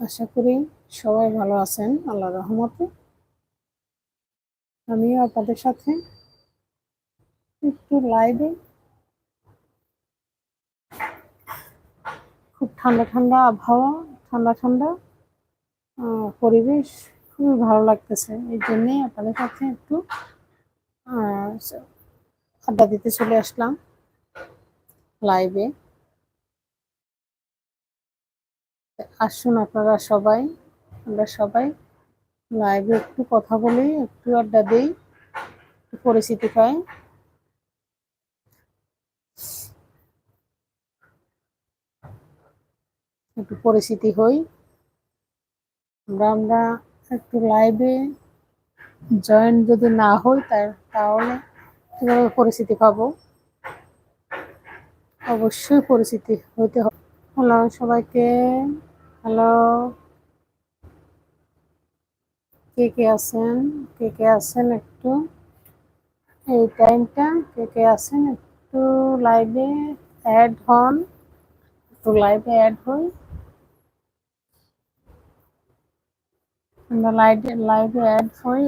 আশা করি সবাই ভালো আছেন আল্লাহ রহমতে। আমিও আপনাদের সাথে একটু লাইভে খুব ঠান্ডা ঠান্ডা আবহাওয়া, ঠান্ডা ঠান্ডা পরিবেশ খুবই ভালো লাগতেছে। এই জন্যেই আপনাদের সাথে একটু আড্ডা দিতে চলে আসলাম লাইভে আসুন আপনারা সবাই, আমরা সবাই লাইভে একটু কথা বলি, একটু আড্ডা দিই, একটু পরিচিতি পাই। একটু পরিচিতি হই। আমরা আমরা একটু লাইভে জয়েন যদি না হই, তা- তাহলে কীভাবে পরিচিতি পাবো? অবশ্যই পরিচিতি হইতে হবে। সবাইকে। হ্যালো কে কে আছেন? কে কে আছেন একটু? এই টাইমটা কে কে আছেন একটু লাইভে অ্যাড হন। একটু লাইভে অ্যাড হই। আমরা লাইভে লাইভে অ্যাড হই।